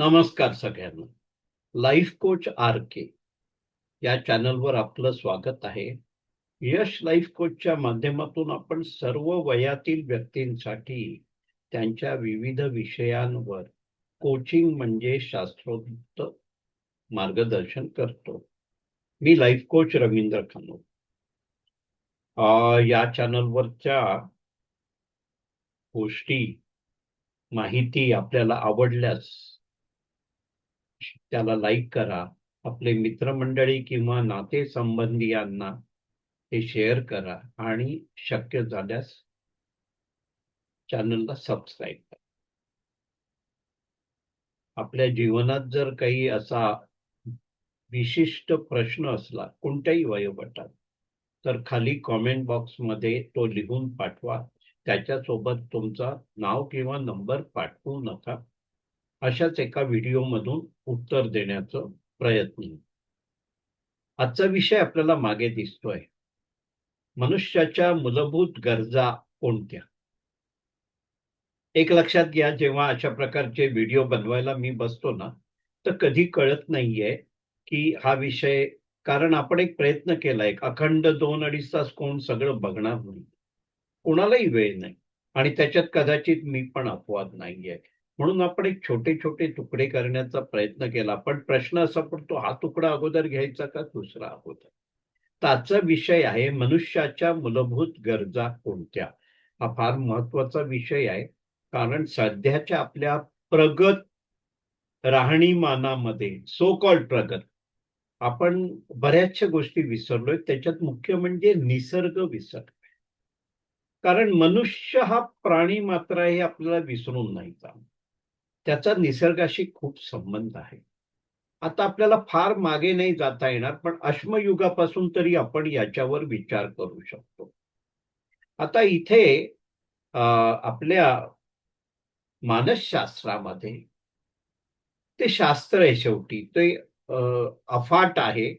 नमस्कार सगळ्यांना. Life coach R के या चॅनलवर आपलं स्वागत आहे. यश लाईफ कोचच्या माध्यमातून आपण सर्व वयातील व्यक्तींसाठी त्यांच्या विविध विषयांवर कोचिंग म्हणजे शास्त्रोक्त मार्गदर्शन करतो. मी लाईफ कोच रवींद्र खानोर या चॅनलवरच्या गोष्टी माहिती आपल्याला आवडल्यास त्याला लाईक करा. आपले मित्रमंडळी किंवा नाते संबंधियांना हे शेअर करा आणि शक्य झाल्यास चॅनलला सबस्क्राईब करा. आपल्या जीवनात जर काही असा विशिष्ट प्रश्न असला कोणत्याही वयोगटात तर खाली कॉमेंट बॉक्समध्ये तो लिहून पाठवा. त्याच्यासोबत तुमचा नाव किंवा नंबर पाठवू नका. अशाच एका व्हिडिओमधून उत्तर देण्याचा प्रयत्न. आजचा विषय आपल्याला मागे दिसतोय. मनुष्याच्या मूलभूत गरजा कोणत्या? एक लक्षात घ्या जेव्हा अशा प्रकारचे व्हिडिओ बनवायला मी बसतो ना तर कधी कळत नाहीये की हा विषय कारण आपण एक प्रयत्न केला एक अखंड दोन अडीच तास कोण सगळं बघणार नाही. कोणालाही वेळ नाही. आणि त्याच्यात कदाचित मी पण अपवाद नाहीये. म्हणून आपण एक छोटे छोटे तुकडे करण्याचा प्रयत्न केला. पण प्रश्न असा पडतो हा तुकडा अगोदर घ्यायचा का दुसरा अगोदर? त्याचा विषय आहे मनुष्याच्या मूलभूत गरजा कोणत्या? हा फार महत्त्वाचा विषय आहे. कारण सध्याच्या आपल्या प्रगत राहणीमानामध्ये सो कॉल्ड प्रगत आपण बऱ्याचशा गोष्टी विसरलोय. त्याच्यात मुख्य म्हणजे निसर्ग विसरलोय कारण मनुष्य हा प्राणी मात्र हे आपल्याला विसरून नाही चालत. त्याचा निसर्गाशी खूप संबंध आहे. आता आपल्याला फार मागे नाही जाता येणार पण अश्मयुगापासून तरी आपण याच्यावर विचार करू शकतो. आता इथे आपल्या मानसशास्त्रामध्ये ते शास्त्र आहे शेवटी. ते अं, अफाट आहे.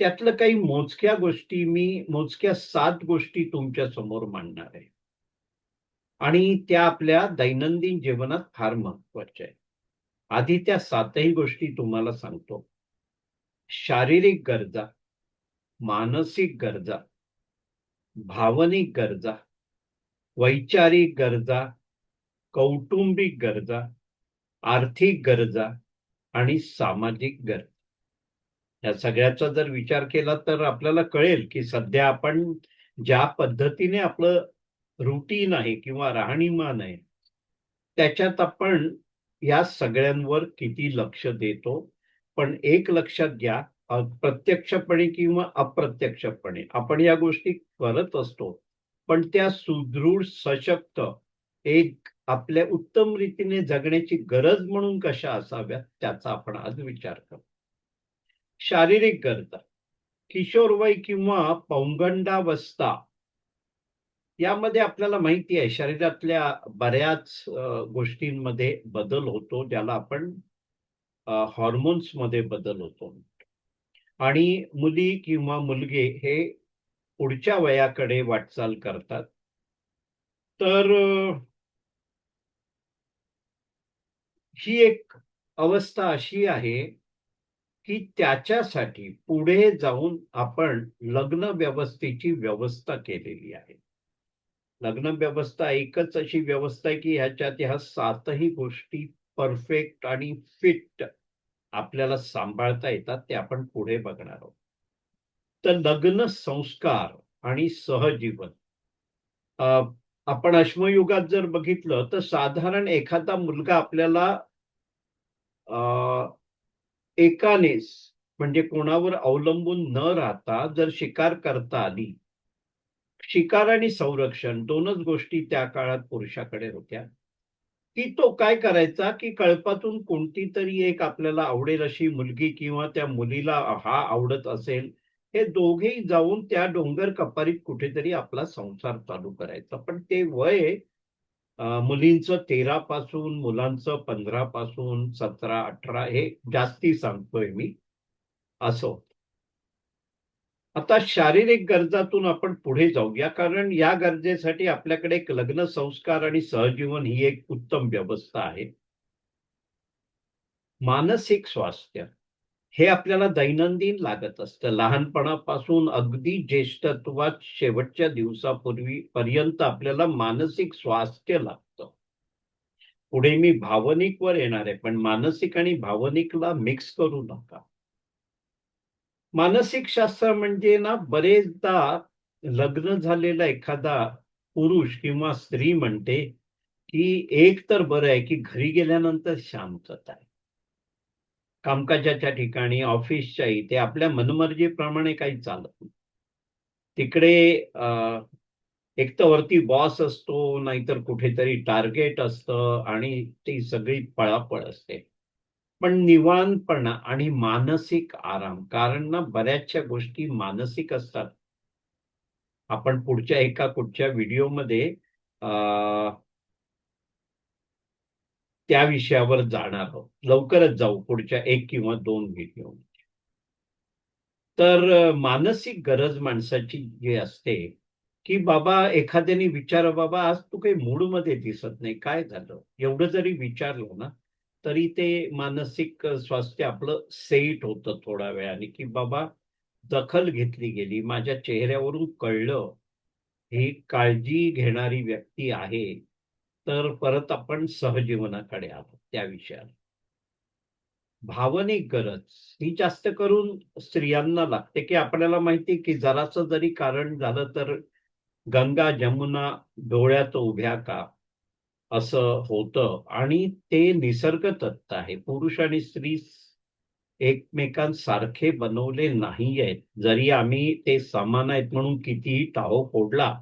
त्यातलं काही मोजक्या गोष्टी मी मोजक्या सात गोष्टी तुमच्यासमोर मांडणार आहे. आणि त्या आपल्या दैनंदिन जीवनात फार महत्त्वाच्या आहेत. आधी त्या सातही गोष्टी तुम्हाला सांगतो. शारीरिक गरजा मानसिक गरजा भावनिक गरजा वैचारिक गरजा कौटुंबिक गरजा आर्थिक गरजा आणि सामाजिक गरजा. या सगळ्याचा जर विचार केला तर आपल्याला कळेल की सध्या आपण ज्या पद्धतीने आपलं रुटीन आहे किंवा राहणीमान आहे त्याच्यात आपण या सगळ्यांवर किती लक्ष देतो? पण एक लक्षात घ्या प्रत्यक्षपणे किंवा अप्रत्यक्षपणे. आपण या गोष्टी करत असतो पण त्या सुदृढ सशक्त एक आपल्या उत्तम रीतीने जगण्याची गरज म्हणून कशा असाव्यात त्याचा आपण आज विचार करू. शारीरिक गरजा किशोरवय किंवा पौगंडावस्था यामध्ये आपल्याला माहिती आहे शरीरातल्या बऱ्याच गोष्टींमध्ये बदल होतो ज्याला आपण हॉर्मोन्समध्ये बदल होतो. आणि मुली किंवा मुलगे हे पुढच्या वयाकडे वाटचाल करतात. तर ही एक अवस्था अशी आहे की त्याच्यासाठी पुढे जाऊन आपण लग्न व्यवस्थेची व्यवस्था केलेली आहे. लग्न व्यवस्था एकच अशी व्यवस्था आहे की ह्याच्यात ह्या सातही गोष्टी परफेक्ट आणि फिट आपल्याला सांभाळता येतात ते आपण पुढे बघणार आहोत. तर लग्न संस्कार आणि सहजीवन. आपण अश्मयुगात जर बघितलं तर साधारण एखादा मुलगा आपल्याला एकानेच म्हणजे कोणावर अवलंबून न राहता जर शिकार करता आली शिकार आणि संरक्षण दोनच गोष्टी त्या काळात पुरुषाकडे होत्या. की तो काय करायचा की कळपातून कोणती तरी एक आपल्याला आवडेल अशी मुलगी किंवा त्या मुलीला हा आवडत असेल हे दोघेही जाऊन त्या डोंगर कपारीत कुठेतरी आपला संसार चालू करायचा. पण ते वय मुलींचं तेरा पासून मुलांचं पंधरा पासून सतरा अठरा हे जास्ती सांगतोय मी. असं आता शारीरिक गरजातून आपण पुढे जाऊया कारण या गरजेसाठी आपल्याकडे एक लग्न संस्कार आणि सहजीवन ही एक उत्तम व्यवस्था आहे. मानसिक स्वास्थ्य हे आपल्याला दैनंदिन लागत असतं. लहानपणापासून अगदी ज्येष्ठत्वात शेवटच्या दिवसापूर्वी पर्यंत आपल्याला मानसिक स्वास्थ्य लागतं. पुढे मी भावनिकवर येणार आहे पण मानसिक आणि भावनिकला मिक्स करू नका. मानसिक शास्त्र म्हणजे ना बरेचदा लग्न झालेला एखादा पुरुष किंवा स्त्री म्हणते की एक तर बरं आहे की घरी गेल्यानंतर शांतता आहे. कामकाजाच्या ठिकाणी ऑफिसच्या इथे आपल्या मनमर्जीप्रमाणे काही चालत नाही. तिकडे एक तर वरती बॉस असतो नाहीतर कुठेतरी टार्गेट असतं आणि ती सगळी पळापळ असते. पण निवांतपणा आणि मानसिक आराम कारण ना बऱ्याचशा गोष्टी मानसिक असतात. आपण पुढच्या एका कुठच्या व्हिडिओमध्ये त्या विषयावर जाणार आहोत. लवकरच जाऊ पुढच्या एक किंवा दोन व्हिडिओ तर मानसिक गरज माणसाची जी असते की बाबा एखाद्याने विचार बाबा आज तू काही मूडमध्ये दिसत नाही. काय झालं? एवढं जरी विचारलं ना तरी ते मानसिक स्वास्थ्य आपलं सेट होतं थोड्या वेळाने की बाबा दखल घेतली गेली माझ्या चेहऱ्यावरून कळलं ही काळजी घेणारी व्यक्ती आहे तर परत आपण सहजीवनाकडे आलो त्या विषयाला भावनिक गरज ही जास्त करून स्त्रियांना लागते की आपल्याला माहिती की जराचं जरी कारण झालं तर गंगा जमुना डोळ्यात उभ्या का असं होतं. आणि ते निसर्गतत्त आहे. पुरुष आणि स्त्री एकमेकांसारखे बनवले नाही आहेत जरी आम्ही ते समान आहेत म्हणून कितीही टाहो फोडला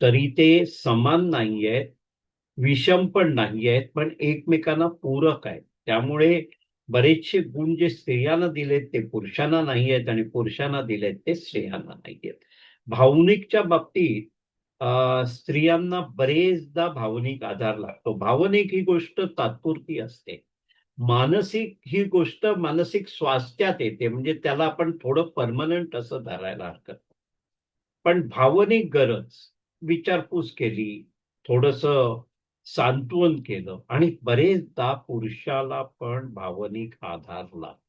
तरी ते समान नाही आहेत विषम पण नाही आहेत पण एकमेकांना पूरक आहेत. त्यामुळे बरेचसे गुण जे स्त्रियांना दिलेत ते पुरुषांना नाही आहेत आणि पुरुषांना दिलेत ते स्त्रियांना नाही आहेत भावनिकच्या बाबतीत स्त्रियांना बरेचदा भावनिक आधार लागतो. भावनिक ही गोष्ट तात्पुरती असते. मानसिक ही गोष्ट मानसिक स्वास्थ्यात येते. म्हणजे त्याला आपण थोडं परमनंट असं धरायला हरकत पण भावनिक गरज विचारपूस केली थोडस सांत्वन केलं आणि बरेचदा पुरुषाला पण भावनिक आधार लागतो.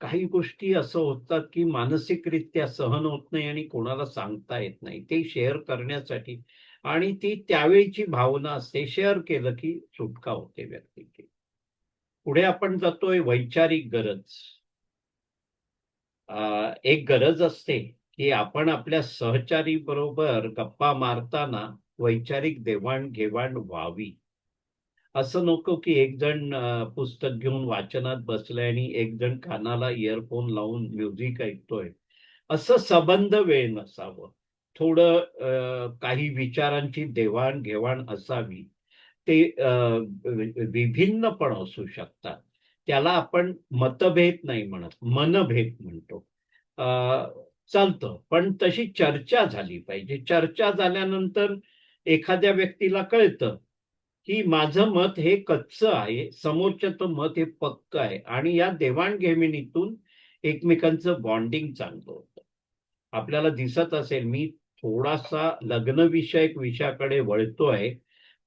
काही गोष्टी असं होतात की मानसिकरित्या सहन होत नाही आणि कोणाला सांगता येत नाही. ते शेअर करण्यासाठी आणि ती त्यावेळीची भावना असते शेअर केलं की सुटका होते व्यक्तीची. पुढे आपण जातोय वैचारिक गरज. एक गरज असते की आपण आपल्या सहचारी बरोबर गप्पा मारताना वैचारिक देवाणघेवाण व्हावी. असं नको की एक जण पुस्तक घेऊन वाचनात बसलाय आणि एक जण कानाला इयरफोन लावून म्युझिक ऐकतोय. असं संबंध वेळ नसावं. थोडं काही विचारांची देवाणघेवाण असावी. ते विभिन्न पण असू शकतात. त्याला आपण मतभेद नाही म्हणत मनभेद म्हणतो. चालतं. पण तशी चर्चा झाली पाहिजे. चर्चा झाल्यानंतर एखाद्या व्यक्तीला कळतं की माझं मत हे कच्च आहे समोरच्याचं मत हे पक्क आहे आणि या देवाणघेविणीतून एकमेकांचं बॉन्डिंग चांगलं होतं. आपल्याला दिसत असेल मी थोडासा लग्नविषयक विषयाकडे वळतोय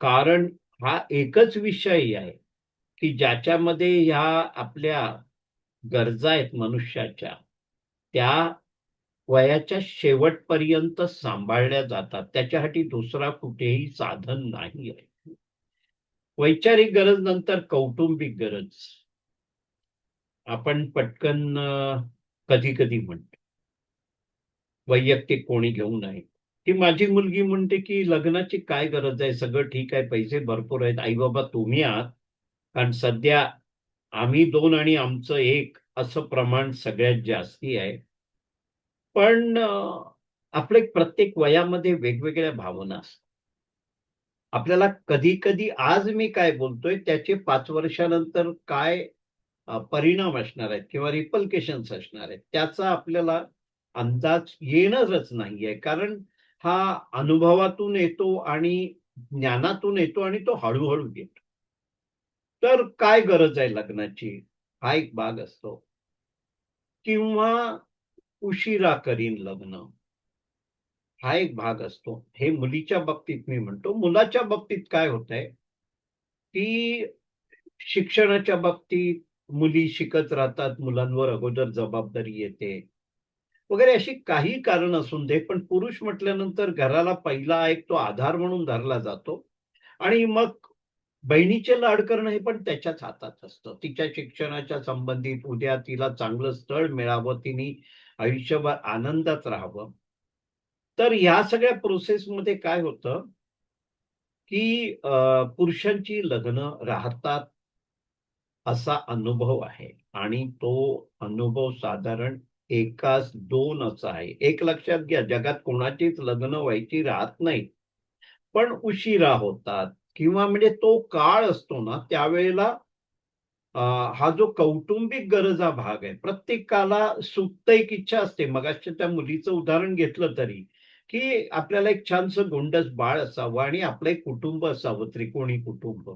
कारण हा एकच विषय आहे की ज्याच्यामध्ये ह्या आपल्या गरजा आहेत मनुष्याच्या त्या वयाच्या शेवटपर्यंत सांभाळल्या जातात. त्याच्यासाठी दुसरा कुठेही साधन नाही आहे. वैचारिक गरज नंतर कौटुंबिक गरज. आपण पटकन कधी कधी म्हणतो. वैयक्तिक कोणी घेऊ नये. की माझी मुलगी म्हणते की लग्नाची काय गरज आहे? सगळं ठीक आहे पैसे भरपूर आहेत. आई बाबा तुम्ही आहात. कारण सध्या आम्ही दोन आणि आमचं एक असं प्रमाण सगळ्यात जास्ती आहे. पण आपले प्रत्येक वयामध्ये वेगवेगळ्या भावना असतात. आपल्याला कधी कधी आज मी काय बोलतोय त्याचे पाच वर्षानंतर काय परिणाम असणार आहेत किंवा रिपल्केशन्स असणार आहेत त्याचा आपल्याला अंदाज येणारच नाहीये. कारण हा अनुभवातून येतो आणि ज्ञानातून येतो आणि तो हळूहळू येतो. तर काय गरज आहे लग्नाची? हा एक भाग असतो. किंवा उशिरा करीन लग्न. हा एक भाग असतो. हे मुलीच्या बाबतीत मी म्हणतो. मुलाच्या बाबतीत काय होत आहे की शिक्षणाच्या बाबतीत मुली शिकत राहतात, मुलांवर अगोदर जबाबदारी येते. वगैरे अशी काही कारण असून दे, पण पुरुष म्हटल्यानंतर घराला पहिला एक तो आधार म्हणून धरला जातो. आणि मग बहिणीचे लाड करणं हे पण त्याच्याच हातात असतं. तिच्या शिक्षणाच्या संबंधित उद्या तिला चांगलं स्थळ मिळावं, तिने आयुष्यभर आनंदात राहावं. तर या सगळ्या प्रोसेसमध्ये काय होतं, की पुरुषांची लग्न राहतात असा अनुभव आहे आणि तो अनुभव साधारण एकाच दोन असा आहे. एक लक्षात घ्या, जगात कोणाचीच लग्न व्हायची राहत नाही पण उशिरा होतात किंवा म्हणजे तो काळ असतो ना, त्यावेळेला हा जो कौटुंबिक गरजा भाग आहे. प्रत्येकाला सुप्त एक इच्छा असते. मगाशी त्या मुलीचं उदाहरण घेतलं तरी, की आपल्याला एक छानसं गोंडस बाळ असावं आणि आपलं एक कुटुंब असावं, त्रिकोणी कुटुंब.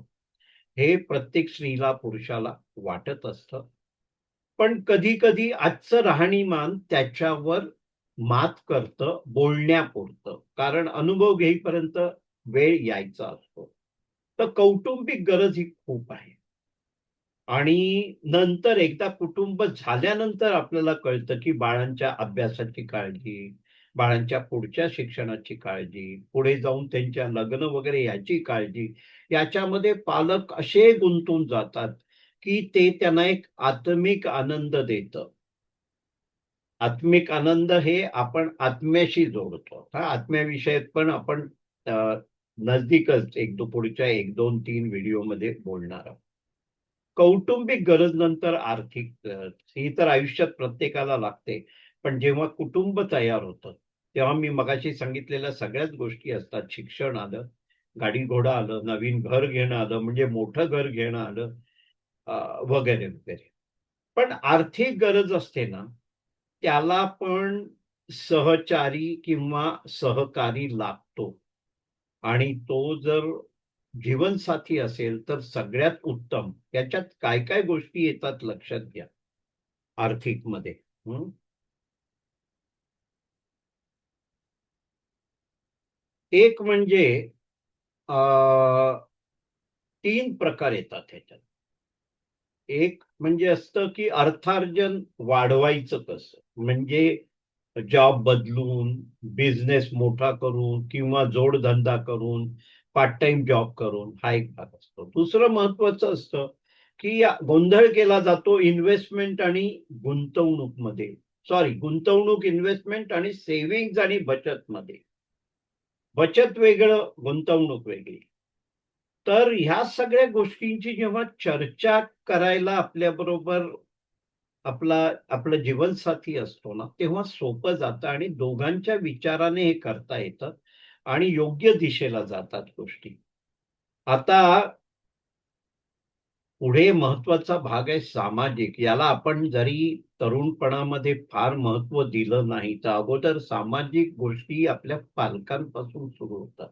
हे प्रत्येक स्त्रीला, पुरुषाला वाटत असतं. पण कधी-कधी आजचं राहणीमान त्याच्यावर मात करतं बोलण्यापुरतं. कारण अनुभव घेईपर्यंत वेळ यायचा असतो. तर कौटुंबिक गरज ही खूप आहे. आणि नंतर एकदा कुटुंब झाल्यानंतर आपल्याला कळतं, की बाळांच्या अभ्यासाची काळजी, बाळांच्या पुढच्या शिक्षणाची काळजी, पुढे जाऊन त्यांच्या लग्न वगैरे याची काळजी, याच्यामध्ये पालक असे गुंतून जातात, की ते त्यांना एक आत्मिक आनंद देतं. आत्मिक आनंद हे आपण आत्म्याशी जोडतो. हा आत्म्याविषयक पण आपण नजदीकच एक दो पुढच्या 1, 2, 3 व्हिडिओमध्ये बोलणार आहोत. कौटुंबिक गरज नंतर आर्थिक ही तर आयुष्यात प्रत्येकाला लागते. पण जेव्हा कुटुंब तयार होतं, तेव्हा मी मगाशी सांगितलेल्या सगळ्याच गोष्टी असतात. शिक्षण आलं, गाडी-घोडा आलं, नवीन घर घेणं आलं, म्हणजे मोठं घर घेणं आलं वगैरे, वगैरे. पण आर्थिक गरज असते ना, त्याला पण सहचारी किंवा सहकारी लागतो आणि तो जर जीवनसाथी असेल तर सगळ्यात उत्तम. त्याच्यात काय-काय गोष्टी येतात लक्षात घ्या. आर्थिकमध्ये एक म्हणजे तीन प्रकार येतात ह्याच्यात. एक म्हणजे असतं, की अर्थार्जन वाढवायचं कसं? म्हणजे जॉब बदलून, बिझनेस मोठा करून किंवा जोडधंदा करून, पार्ट टाइम जॉब करून हा एक भाग असतो. दुसरं महत्वाचं असतं, की या गोंधळ केला जातो इन्व्हेस्टमेंट आणि गुंतवणूकमध्ये सॉरी गुंतवणूक, इन्व्हेस्टमेंट आणि सेव्हिंग आणि बचत मध्ये बचत वेगळं, गुंतवणूक वेगळी. तर ह्या सगळ्या गोष्टींची जेव्हा चर्चा करायला आपल्याबरोबर आपला आपला जीवनसाथी असतो ना, तेव्हा सोपं जातं आणि दोघांच्या विचाराने हे करता येतं आणि योग्य दिशेला जातात गोष्टी. आता पुढे महत्त्वाचा भाग आहे सामाजिक. याला आपण जरी तरुणपणामध्ये फार महत्त्व दिलं नाही, तर अगोदर सामाजिक गोष्टी आपल्या पालकांपासून सुरू होतात.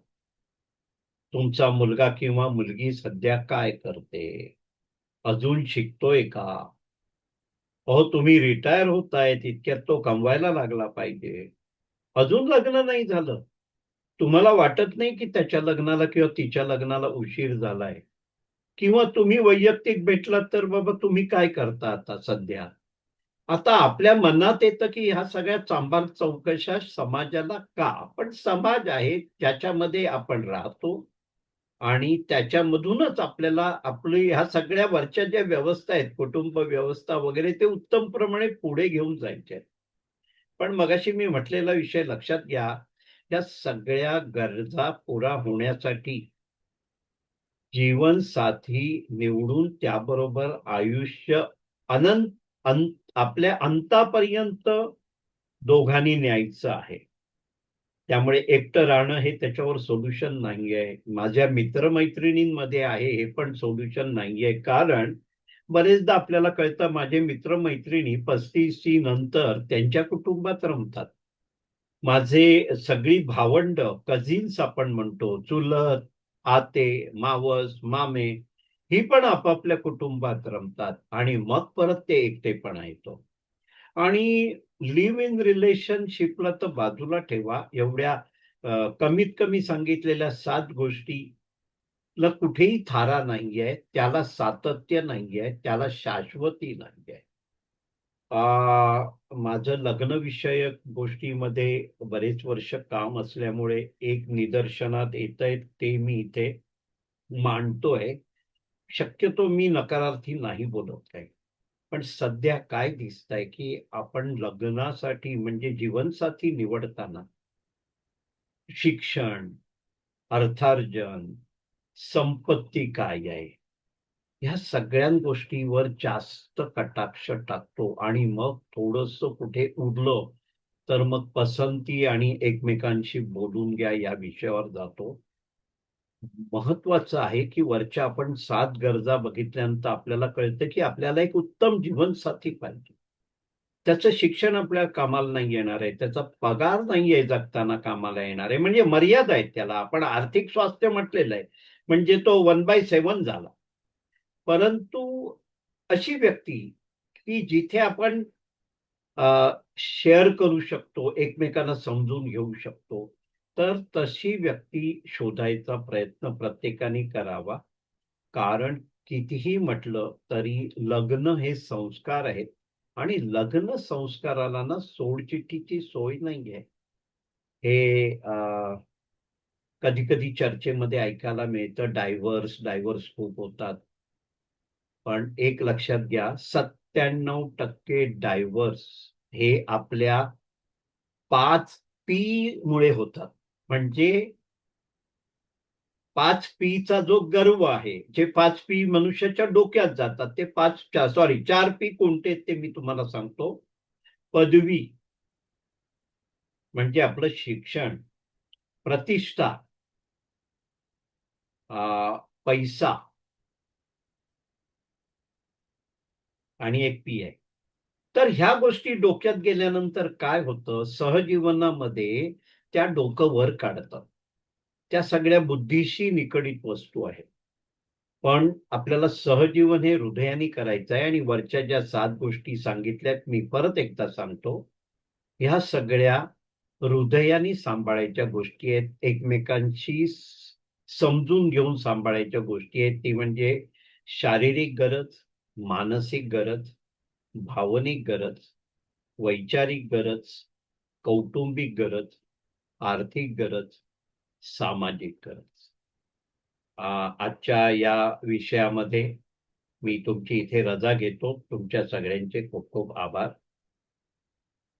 तुमचा मुलगा किंवा मुलगी सध्या काय करते? अजून शिकतोय का? अहो, तुम्ही रिटायर होतायत, इतक्यात तो कमवायला लागला पाहिजे. अजून लग्न नाही झालं. तुम्हाला वाटत नाही की त्याच्या लग्नाला किंवा तिच्या लग्नाला उशीर झालाय? किंवा तुम्ही वैयक्तिक भेटलात तर बाबा तुम्ही काय करता आता सध्या? आता आपल्या मनात येतं की ह्या सगळ्या चांभार चौकशा समाजाला का? पण समाज आहे ज्याच्यामध्ये आपण राहतो आणि त्याच्यामधूनच आपल्याला आपली ह्या सगळ्या वरच्या ज्या व्यवस्था आहेत, कुटुंब व्यवस्था वगैरे ते उत्तम प्रमाणे पुढे घेऊन जायचे पण मगाशी मी म्हटलेला विषय लक्षात घ्या. या सगळ्या गरजा पुरा होण्यासाठी जीवनसाथी निवडून त्याबरोबर आयुष्य अनंत आपल्या अंतापर्यंत दोघांनी न्यायचं आहे. त्यामुळे एकटं राहणं हे त्याच्यावर सोल्युशन नाहीये. माझ्या मित्र-मैत्रिणींमध्ये आहे हे पण सोल्युशन नाहीये. कारण बरेचदा आपल्याला कळतं माझे मित्र-मैत्रिणी 35शी नंतर त्यांच्या कुटुंबात रमतात. माझे सगळी भावंड, कझिन्स आपण म्हणतो, चुलत, आते, मावस, मामे ही पण आपापल्या कुटुंबात रमतात आणि मग परत ते एकटेपणा येतो. आणि लिव्ह इन रिलेशनशिपला तर बाजूला ठेवा. एवढ्या कमीत कमी सांगितलेल्या सात गोष्टी ला कुठेही थारा नाहीये, त्याला सातत्य नाहीये, त्याला शाश्वती नाहीये. आहे माझं लग्नविषयक गोष्टीमध्ये बरेच वर्ष काम असल्यामुळे एक निदर्शनात येतंय ते मी इथे मांडतोय. शक्यतो मी नकारार्थी नाही बोलत आहे. पण सध्या काय दिसतंय, की आपण लग्नासाठी म्हणजे जीवनसाथी निवडताना शिक्षण, अर्थार्जन, संपत्ती काय आहे? ह्या सगळ्या गोष्टीवर जास्त कटाक्ष टाकतो आणि मग थोडस कुठे उरलं, तर मग पसंती आणि एकमेकांशी बोलून घ्या या विषयावर जातो. महत्वाचं आहे, की वरच्या आपण सात गरजा बघितल्यानंतर आपल्याला कळतं, की आपल्याला एक उत्तम जीवनसाथी पाहिजे. त्याचं शिक्षण आपल्या कामाला नाही येणार आहे. त्याचा पगार नाहीये जगताना कामाला येणार आहे. म्हणजे मर्यादा आहेत त्याला. आपण आर्थिक स्वास्थ्य म्हटलेलं आहे. म्हणजे तो 1/7 झाला. परंतु अशी व्यक्ती, की जिथे आपण शेअर करू शकतो, एकमेकांना समजून घेऊ शकतो. तर तशी व्यक्ती शोधायचा प्रयत्न प्रत्येकाने करावा. कारण कितीही म्हटलं तरी लग्न हे संस्कार आहेत आणि लग्न संस्काराला ना सोडचिठ्ठीची सोय नाहीये. हे कधी-कधी चर्चेमध्ये ऐकायला मिळतं डायव्हर्स डायव्हर्स खूप होतात. पण एक लक्षात घ्या सत्त्याण्णव टक्के डायव्हर्स हे आपल्या पाच पी मुळे होतात. म्हणजे पाच पीचा जो गर्व आहे, जे पाच पी मनुष्याच्या डोक्यात जातात, ते पाच सॉरी चार पी कोणते ते मी तुम्हाला सांगतो. पदवी म्हणजे आपलं शिक्षण, प्रतिष्ठा पैसा आणि एक पी आहे. तर ह्या गोष्टी डोक्यात गेल्यानंतर काय होतं, सहजीवनामध्ये त्या डोकं वर काढतात. त्या सगळ्या बुद्धीशी निगडीत वस्तू आहेत. पण आपल्याला सहजीवन हे हृदयाने करायचं आहे आणि वरच्या ज्या सात गोष्टी सांगितल्यात मी परत एकदा सांगतो. ह्या सगळ्या हृदयाने सांभाळायच्या गोष्टी आहेत. एकमेकांशी समजून घेऊन सांभाळायच्या गोष्टी आहेत. ती म्हणजे शारीरिक गरज, मानसिक गरज, भावनिक गरज, वैचारिक गरज, कौटुंबिक गरज, आर्थिक गरज, सामाजिक गरज. आजच्या या विषयामध्ये मी तुमची इथे रजा घेतो. तुमच्या सगळ्यांचे खूप खूप आभार.